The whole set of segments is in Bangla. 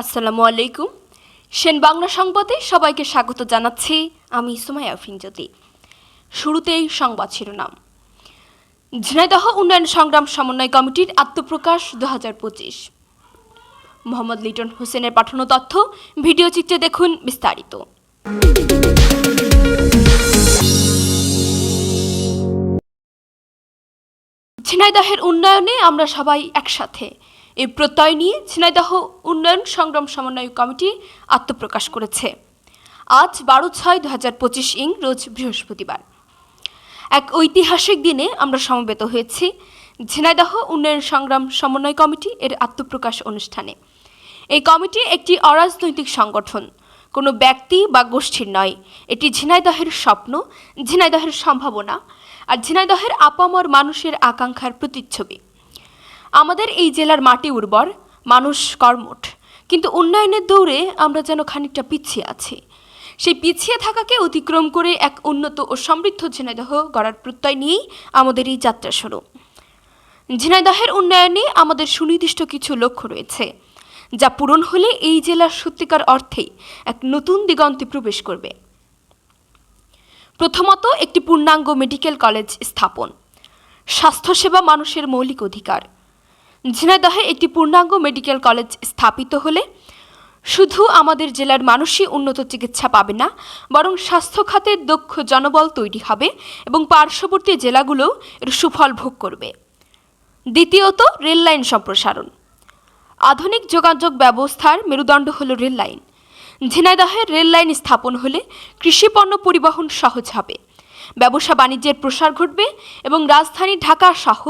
আসসালামু আলাইকুম। সেন বাংলা সংবাদে সবাইকে স্বাগত জানাচ্ছি আমি সুমাইয়া জ্যোতি শুরুতেই সংবাদ শিরোনাম। ঝিনাইদহ উন্নয়ন সংগ্রাম সমন্বয় কমিটির আত্মপ্রকাশ দু হাজার পঁচিশ। মোহাম্মদ লিটন হোসেনের পাঠানো তথ্য, ভিডিও চিত্রে দেখুন বিস্তারিত। ঝিনাইদহের উন্নয়নে আমরা সবাই একসাথে। এই প্রত্যয় নিয়ে ঝিনাইদহ উন্নয়ন সংগ্রাম সমন্বয় কমিটি আত্মপ্রকাশ করেছে। আজ বারো ছয় দু হাজার পঁচিশ ইং, রোজ বৃহস্পতিবার। এক ঐতিহাসিক দিনে আমরা সমবেত হয়েছি ঝিনাইদহ উন্নয়ন সংগ্রাম সমন্বয় কমিটি এর আত্মপ্রকাশ অনুষ্ঠানে। এই কমিটি একটি অরাজনৈতিক সংগঠন। কোনো ব্যক্তি বা গোষ্ঠীর নয়। এটি ঝিনাইদহের স্বপ্ন, ঝিনাইদহের সম্ভাবনা আর ঝিনাইদহের আপামর মানুষের আকাঙ্ক্ষার প্রতিচ্ছবি। আমাদের এই জেলার মাটি উর্বর, মানুষ কর্মঠ। কিন্তু উন্নয়নের দৌড়ে আমরা যেন খানিকটা পিছিয়ে আছি। সেই পিছিয়ে থাকাকে অতিক্রম করে এক উন্নত ও সমৃদ্ধ ঝিনাইদহ গড়ার প্রত্যয় নিয়েই আমাদের এই যাত্রা শুরু। ঝিনাইদহের উন্নয়নে আমাদের সুনির্দিষ্ট কিছু লক্ষ্য রয়েছে, যা পূরণ হলে এই জেলার সত্যিকার অর্থেই এক নতুন দিগন্তে প্রবেশ করবে। প্রথমত একটি পূর্ণাঙ্গ মেডিকেল কলেজ স্থাপন। স্বাস্থ্যসেবা মানুষের মৌলিক অধিকার। ঝিনাইদহে একটি পূর্ণাঙ্গ মেডিকেল কলেজ স্থাপিত হলে শুধু আমাদের জেলার মানুষই উন্নত চিকিৎসা পাবে না, বরং স্বাস্থ্য খাতের দক্ষ জনবল তৈরি হবে এবং পার্শ্ববর্তী জেলাগুলোও এর সুফল ভোগ করবে। দ্বিতীয়ত, রেললাইন সম্প্রসারণ। আধুনিক যোগাযোগ ব্যবস্থার মেরুদণ্ড হল রেললাইন। ঝিনাইদহে রেললাইন স্থাপন হলে কৃষিপণ্য পরিবহন সহজ হবে। ব্যবসা বাণিজ্যের প্রসার ঘটবে এবং রাজধানী ঢাকা সহ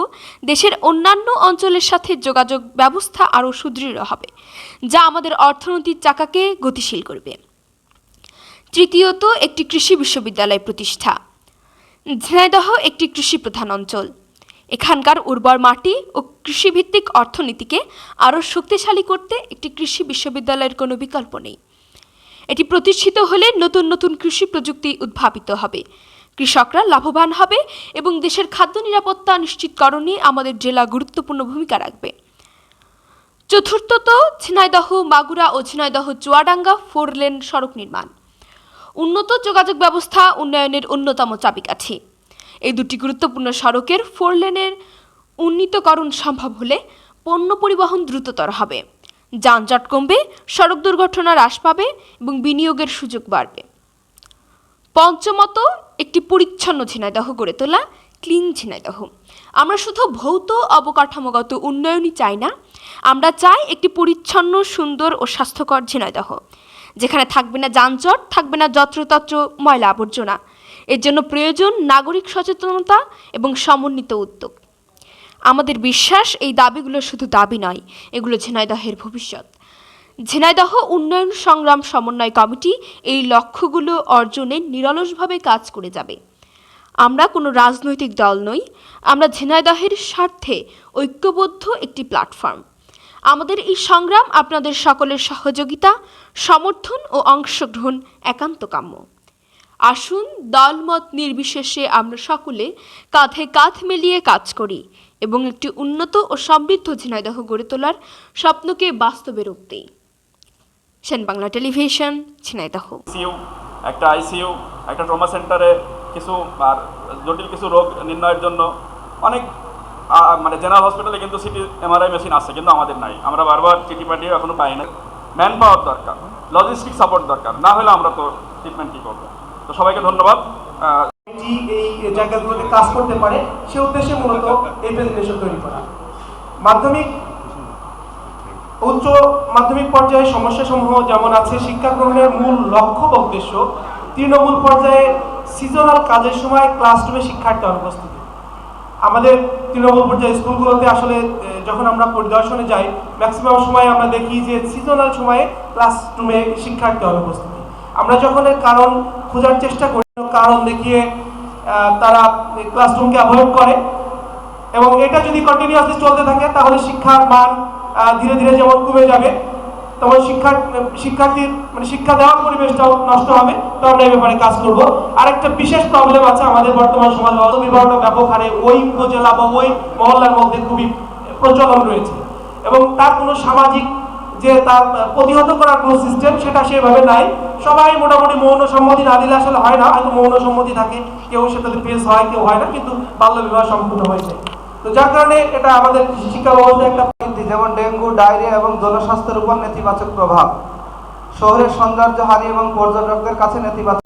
দেশের অন্যান্য অঞ্চলের সাথে যোগাযোগ ব্যবস্থা আরও সুদৃঢ় হবে, যা আমাদের অর্থনৈতিক চাকাকে গতিশীল করবে। তৃতীয়ত, একটি কৃষি বিশ্ববিদ্যালয় প্রতিষ্ঠা। ঝিনাইদহ একটি কৃষি প্রধান অঞ্চল। এখানকার উর্বর মাটি ও কৃষিভিত্তিক অর্থনীতিকে আরও শক্তিশালী করতে একটি কৃষি বিশ্ববিদ্যালয়ের কোনো বিকল্প নেই। এটি প্রতিষ্ঠিত হলে নতুন নতুন কৃষি প্রযুক্তি উদ্ভাবিত হবে। কৃষকরা লাভবান হবে এবং দেশের খাদ্য নিরাপত্তা নিশ্চিতকরণে আমাদের জেলা গুরুত্বপূর্ণ ভূমিকা রাখবে। চতুর্থত, ঝিনাইদহ, মাগুরা ও ঝিনাইদহ চুয়াডাঙ্গা ফোর লেন সড়ক নির্মাণ। উন্নত যোগাযোগ ব্যবস্থা উন্নয়নের অন্যতম চাবিকাঠি। এই দুটি গুরুত্বপূর্ণ সড়কের ফোর লেনের উন্নীতকরণ সম্ভব হলে পণ্য পরিবহন দ্রুততর হবে। যানজট কমবে, সড়ক দুর্ঘটনা হ্রাস পাবে এবং বিনিয়োগের সুযোগ বাড়বে। পঞ্চমত একটি পরিচ্ছন্ন ঝিনাইদহ গড়ে তোলা, ক্লিন ঝিনাইদহ। আমরা শুধু ভৌত অবকাঠামোগত উন্নয়নই চাই না, আমরা চাই একটি পরিচ্ছন্ন, সুন্দর ও স্বাস্থ্যকর ঝিনাইদহ। যেখানে থাকবে না যানজট, থাকবে না যত্রতত্র ময়লা আবর্জনা। এর জন্য প্রয়োজন নাগরিক সচেতনতা এবং সমন্বিত উদ্যোগ। আমাদের বিশ্বাস, এই দাবিগুলো শুধু দাবি নয়, এগুলো ঝিনাইদহের ভবিষ্যৎ। ঝিনাইদহ উন্নয়ন সংগ্রাম সমন্বয় কমিটি এই লক্ষ্যগুলো অর্জনে নিরলসভাবে কাজ করে যাবে। আমরা কোনো রাজনৈতিক দল নই, আমরা ঝিনাইদহের স্বার্থে ঐক্যবদ্ধ একটি প্ল্যাটফর্ম। আমাদের এই সংগ্রাম আপনাদের সকলের সহযোগিতা, সমর্থন ও অংশগ্রহণ একান্ত কাম্য। আসুন, দলমত নির্বিশেষে আমরা সকলে কাঁধে কাঁধ মিলিয়ে কাজ করি এবং একটি উন্নত ও সমৃদ্ধ ঝিনাইদহ গড়ে তোলার স্বপ্নকে বাস্তবে রূপ দিই। সেন বাংলা টেলিভিশন ঝিনাইদহ আইসিইউ একটা আইসিইউ একটা ট্রমা সেন্টারে কিছু আর জটিল কিছু রোগ নির্ণয়ের জন্য অনেক মানে জেনারেল হসপিটালে কিন্তু সিটি এমআরআই মেশিন আছে কিন্তু আমাদের নাই। আমরা বারবার চিঠি পাঠিয়ে এখনও পাই না ম্যান পাওয়ার দরকার লজিস্টিক সাপোর্ট দরকার না হলে আমরা তো ট্রিটমেন্ট কী করব? তো সবাইকে ধন্যবাদ। এই জায়গাগুলোতে কাজ করতে পারে সে উদ্দেশ্যে মূলত এই প্রেজেন্টেশন তৈরি করা। মাধ্যমিক উচ্চ মাধ্যমিক পর্যায়ে সমস্যাসমূহ যেমন আছে, শিক্ষা গ্রহণের মূল লক্ষ্য বা উদ্দেশ্য, তৃণমূল পর্যায়ে সিজনাল কাজের সময় ক্লাসরুমে শিক্ষার্থী অনুপস্থিতি। আমাদের তৃণমূল পর্যায়ে স্কুলগুলোতে আসলে যখন আমরা পরিদর্শনে যাই ম্যাক্সিমাম সময় আমরা দেখি যে সিজনাল সময়ে ক্লাসরুমে শিক্ষার্থী অনুপস্থিতি। আমরা যখন কারণ খোঁজার চেষ্টা করি, কারণ দেখিয়ে তারা ক্লাসরুমকে অ্যাভয়েড করে এবং এটা যদি কন্টিনিউয়াসলি চলতে থাকে, তাহলে শিক্ষার মান ধীরে ধীরে যেমন কমে যাবে। তখন শিক্ষার শিক্ষার্থীর মানে শিক্ষা দেওয়ার পরিবেশটাও নষ্ট হবে। তো আমরা এই ব্যাপারে কাজ করব। আরেকটা বিশেষ প্রবলেম আছে আমাদের বর্তমান সমাজ বিবাহটা ব্যাপক হারে ওই উপজেলা বা ওই মহল্লার মধ্যে খুবই প্রচলন রয়েছে। এবং তার কোনো সামাজিক যে তার প্রতিহত করার কোনো সিস্টেম সেটা সেভাবে নাই। সবাই মোটামুটি মৌন সম্মতি না দিলে আসলে হয় না। হয়তো মৌন সম্মতি থাকে, কেউ সেটাতে পেশ হয়, কেউ হয় না, কিন্তু বাল্য বিবাহ সম্পূর্ণ হয়েছে। তো যার কারণে এটা আমাদের শিক্ষা ব্যবস্থায় একটা পরিণতি যেমন ডেঙ্গু, ডায়রিয়া এবং জনস্বাস্থ্যের উপর নেতিবাচক প্রভাব। শহরের সৌন্দর্য হারি এবং পর্যটকদের কাছে নেতিবাচক